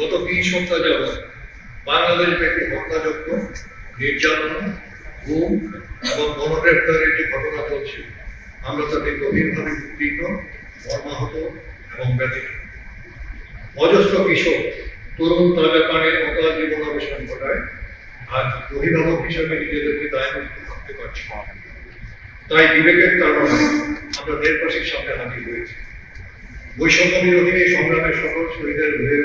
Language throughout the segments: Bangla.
গত তিন সপ্তাহ যাবৎ বাংলাদেশ ব্যাপী হত্যাযজ্ঞ, নির্যাতন, গুম এবং গণগ্রেপ্তারের যে ঘটনা চলছে, আমরা তাতে গভীরভাবে উদ্বিগ্ন, মর্মাহত এবং ব্যথিত। অজস্র কিশোর তরুণ তাজা প্রাণের অকাল জীবন অবসান ঘটায়। আজ অভিভাবক হিসাবে নিজেদেরকে দায়মুক্ত থাকতে পারছি। তাই বিবেকের কারণে আমরা দেশবাসীর সামনে হাজির হয়েছি। বৈষম্য বিরোধী সংগ্রামের সকল শহীদের রূপের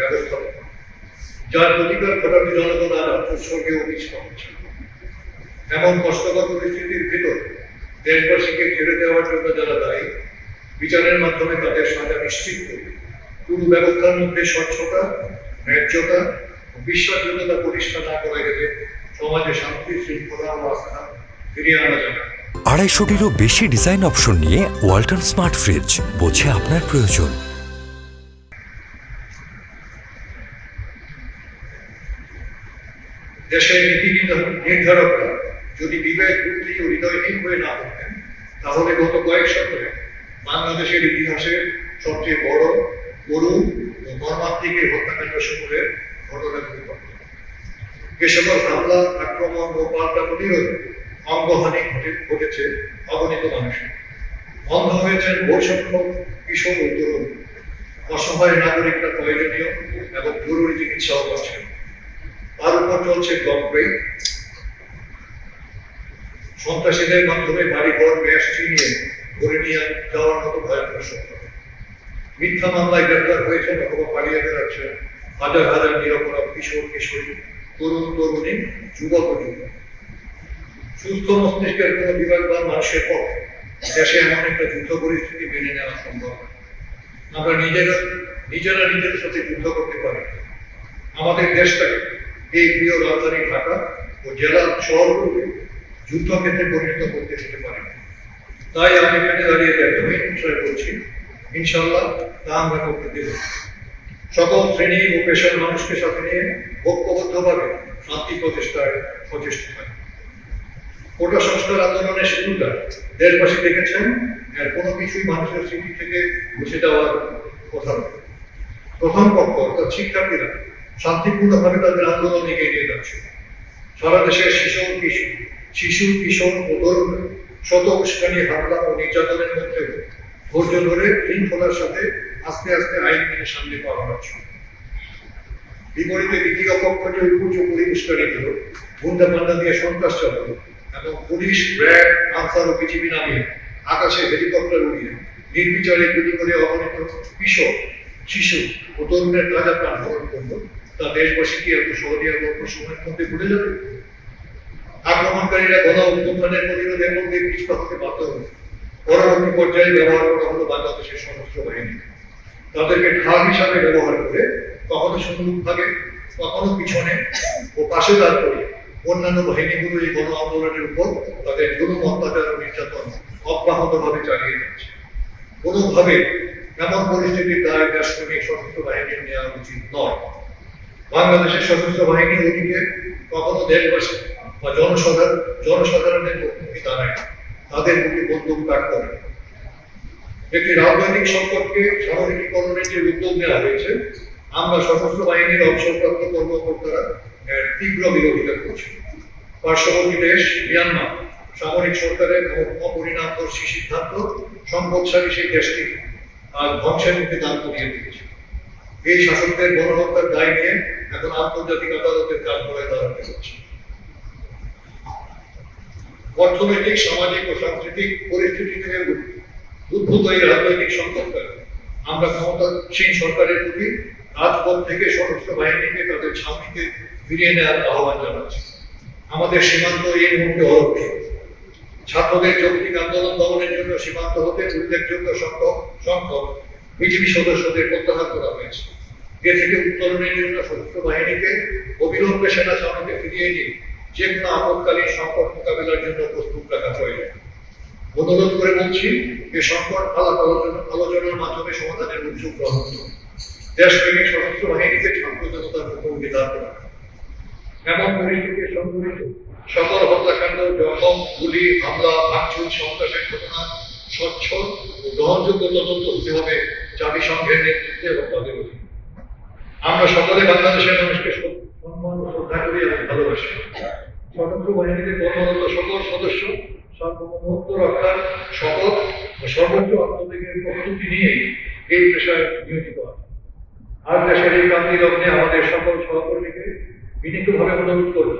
ব্যবস্থাপনা যার প্রতিকার জনগণ আর এমন কষ্টকর পরিস্থিতির ভিতর দেশবাসীকে দেওয়ার জন্য যারা দায়ী, বিচারের মাধ্যমে তাদের সাজা নিশ্চিত করবে পুরো ব্যবস্থার মধ্যে স্বচ্ছতা, ন্যায্যতা বিশ্বাসযোগ্যতা প্রতিষ্ঠা না করা গেলে সমাজে শান্তি, শৃঙ্খলা ও আস্থা ফিরিয়ে আনা যাবে আড়াইশোটিরও বেশি ডিজাইন অপশন নিয়ে ওয়ালটন স্মার্ট ফ্রিজ বোঝে আপনার প্রয়োজন। দেশের নীতি নির্ধারক- নির্ধারকরা যদি বিবেক, বুদ্ধি ও হৃদয়হীন হয়ে না থাকেন, তাহলে গত কয়েক সপ্তাহে বাংলাদেশের ইতিহাসে সবচেয়ে বড় করুণ ও মর্মান্তিক এই হত্যাকাণ্ড সমূহের ঘটনা হামলা, আক্রমণ ও পাল্টা প্রতিরোধে অঙ্গহানি ঘটে- ঘটেছে অগণিত মানুষের। বন্ধ হয়েছেন বহু কিশোর ও অসহায় নাগরিকরা প্রয়োজনীয় এবং জরুরি চিকিৎসাও পাচ্ছেন। তার উপর চলছে গল্পে সন্ত্রাসীদের মাধ্যমে বাড়িঘর গ্যাস ছিনিয়ে ধরে নিয়ে যাওয়ার মতো ভয়ঙ্কর সত্য মিথ্যা মামলায় গ্রেপ্তার হয়েছেন অথবা পালিয়ে বেড়াচ্ছেন হাজার হাজার নিরপরাধ কিশোর, কিশোরী, তরুণ, তরুণী, যুবক যুবক। সুস্থ মস্তিষ্কের কোনো বিভাগ বা মানুষের পক্ষে দেশে এমন একটা যুদ্ধ পরিস্থিতি মেনে নেওয়া সম্ভব আমরা নিজেরা নিজেরা নিজেদের সাথে যুদ্ধ করতে পারি। আমাদের দেশটাকে এই প্রিয় রাজধানী ঢাকা ও জেলা শহরগুলোকে যুদ্ধক্ষেত্রে পরিণত করতে দিতে পারি। তাই আমি এখানে দাঁড়িয়ে একদমই বিষয় করছি ইনশাল্লাহ তা আমরা করতে দেব। সকল শ্রেণি ও পেশার মানুষকে সাথে নিয়ে ঐক্যবদ্ধভাবে শান্তি প্রতিষ্ঠায় প্রচেষ্টা হয় কোটা সংস্কার আন্দোলনের শুরুটা দেশবাসী দেখেছেন, এর কোনো কিছুই মানুষের স্মৃতি থেকে মুছে যাওয়ার কথা নয়। প্রথম পক্ষ অর্থাৎ শিক্ষার্থীরা শান্তিপূর্ণভাবে তাদের আন্দোলন এগিয়ে যাচ্ছে। সারা দেশের শিশু, কিশোর শিশু, কিশোর ও তরুণরা শত উস্কানি, হামলা ও নির্যাতনের মধ্যেও ধৈর্য ধরে শৃঙ্খলার সাথে আস্তে আস্তে আইন মেনে সামনে পাওয়া হচ্ছে বিপরীতে দ্বিতীয় পক্ষ যে উচ্চ উস্কানি দিল গুন্ডা পান্ডা দিয়ে সন্ত্রাস চালালো এবং পুলিশ র্যাব, আনসার ও বিজিবি নামিয়ে আকাশে হেলিকপ্টার উড়িয়ে নির্বিচারে গুলি করে অগণিত কিশোর, শিশু ও তরুণের তাজা প্রাণ হরণ করল। দেশবাসী কি এত সহজে অল্প সময়ের মধ্যে ভুলে যাবে? আক্রমণকারীরা গণ অভ্যুত্থানের প্রতিরোধের মধ্যে পিছপা হতে বাধ্য হল পরবর্তী পর্যায়ে ব্যবহার করা হলো বাংলাদেশের সশস্ত্র বাহিনী। তাদেরকে ঢাল হিসাবে ব্যবহার করে কখনো সম্মুখ ভাগে কখনো পিছনে ও পাশে দাঁড় করিয়ে অন্যান্য বাহিনীগুলো এই গণ আন্দোলনের উপর তাদের জুলুম অত্যাচার ও নির্যাতন অব্যাহতভাবে চালিয়ে যাচ্ছে। কোনোভাবে এমন পরিস্থিতির দায় দেশপ্রেমিক সশস্ত্র বাহিনীর নেওয়া উচিত নয়। বাংলাদেশের সশস্ত্র বাহিনী ওদিকে কখনো দেশবাসী বা জনসাধারণ, জনসাধারণের মুখোমুখি দাঁড়ায় তাদের মুখে বন্দুক করে না। একটি রাজনৈতিক সম্পর্কে সামরিকীকরণের যে উদ্যোগ নেওয়া হয়েছে, আমরা সশস্ত্র বাহিনীর অবসরপ্রাপ্ত কর্মকর্তারা তীব্র বিরোধিতা করছি পার্শ্ববর্তী দেশ, মিয়ানমার, সামরিক সরকারের অপরিণামদর্শী সিদ্ধান্ত সম্পদশালী সেই দেশটি আজ ধ্বংসের মুখে দান করিয়ে দিয়েছে এই শাসকদের গণহত্যার দায় নিয়ে এখন আন্তর্জাতিক আদালতের কাজ করে দাঁড়াতে হচ্ছে। অর্থনৈতিক, সামাজিক ও সাংস্কৃতিক পরিস্থিতি থেকে উদ্ভূত এই রাজনৈতিক সংকটকালে আমরা ক্ষমতাসীন সরকারের প্রতি রাজপথ থেকে সশস্ত্র বাহিনীকে তাদের ছাউনিতে ফিরিয়ে নেওয়ার আহ্বান জানাচ্ছি। আমাদের সীমান্ত এই মুহূর্তে অরক্ষিত ছাত্রদের যৌক্তিক আন্দোলন দমনের জন্য সীমান্ত হতে উল্লেখযোগ্য সংখ্যক সংখ্যক বিজেপি সদস্যদের প্রত্যাহার করা হয়েছে। এ থেকে উত্তরণের জন্য সশস্ত্র বাহিনীকে অবিলম্বে সেনা ছাউনিতে ফিরিয়ে এনে যে কোনো আপৎকালীন সংকট মোকাবিলার জন্য প্রস্তুত রাখা প্রয়োজন অনুরোধ করে বলছি যে সংকট আলাপ আলোচনা আলোচনার মাধ্যমে সমাধানের উদ্যোগ গ্রহণ করুন। দেশপ্রেমিক সশস্ত্র বাহিনীকে জনতার মুখোমুখি দাঁড় করান। এমন পরিস্থিতির সংঘটিত সকল হত্যাকাণ্ড জখম গুলি, হামলা, ভাঙচুর, সন্ত্রাসের গ্রহণযোগ্য তদন্ত হতে হবে, জাতিসংঘের নেতৃত্বে এবং তাদের আমরা সকলে বাংলাদেশের মানুষকে সম্মান শ্রদ্ধা করি এবং ভালোবাসি। সশস্ত্র বাহিনীতে কর্মরত সকল সদস্য রক্ষার ও সর্বোচ্চ আত্মত্যাগের প্রস্তুতি নিয়ে এই পেশায় নিয়োজিত আর দেশের এই লগ্নে আমাদের সকল সহকর্মীকে বিনীতভাবে অনুরোধ করব,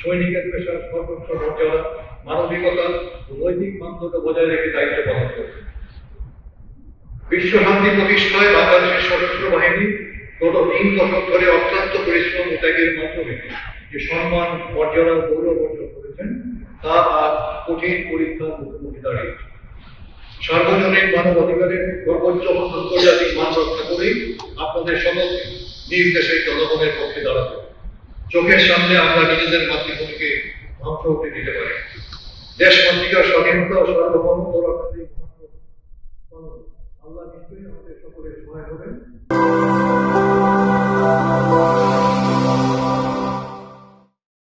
সৈনিকের পেশার সর্বোচ্চ মর্যাদা, মানবিকতা ও নৈতিক মানদণ্ড বজায় রেখে দায়িত্ব পালন করবে বিশ্ব শান্তি প্রতিষ্ঠায় বাংলাদেশের সশস্ত্র বাহিনী গত তিন দশক ধরে অক্লান্ত পরিশ্রম ও ত্যাগের মাধ্যমে যে সম্মান, মর্যাদা গৌরব অর্জন করেছেন, তা আজ কঠিন পরীক্ষার মুখোমুখি দাঁড়িয়েছে সার্বজনীন মানবাধিকারের সর্বোচ্চ আন্তর্জাতিক মান রক্ষা করেই আপনাদের সকলকে নিজ দেশের জনগণের পক্ষে দাঁড়াতে চোখের সামনে আমরা নিজেদের মাতৃভূমিকে ধ্বংস হতে দিতে পারি। দেশ মাতৃকার স্বাধীনতা ও রক্ষাতে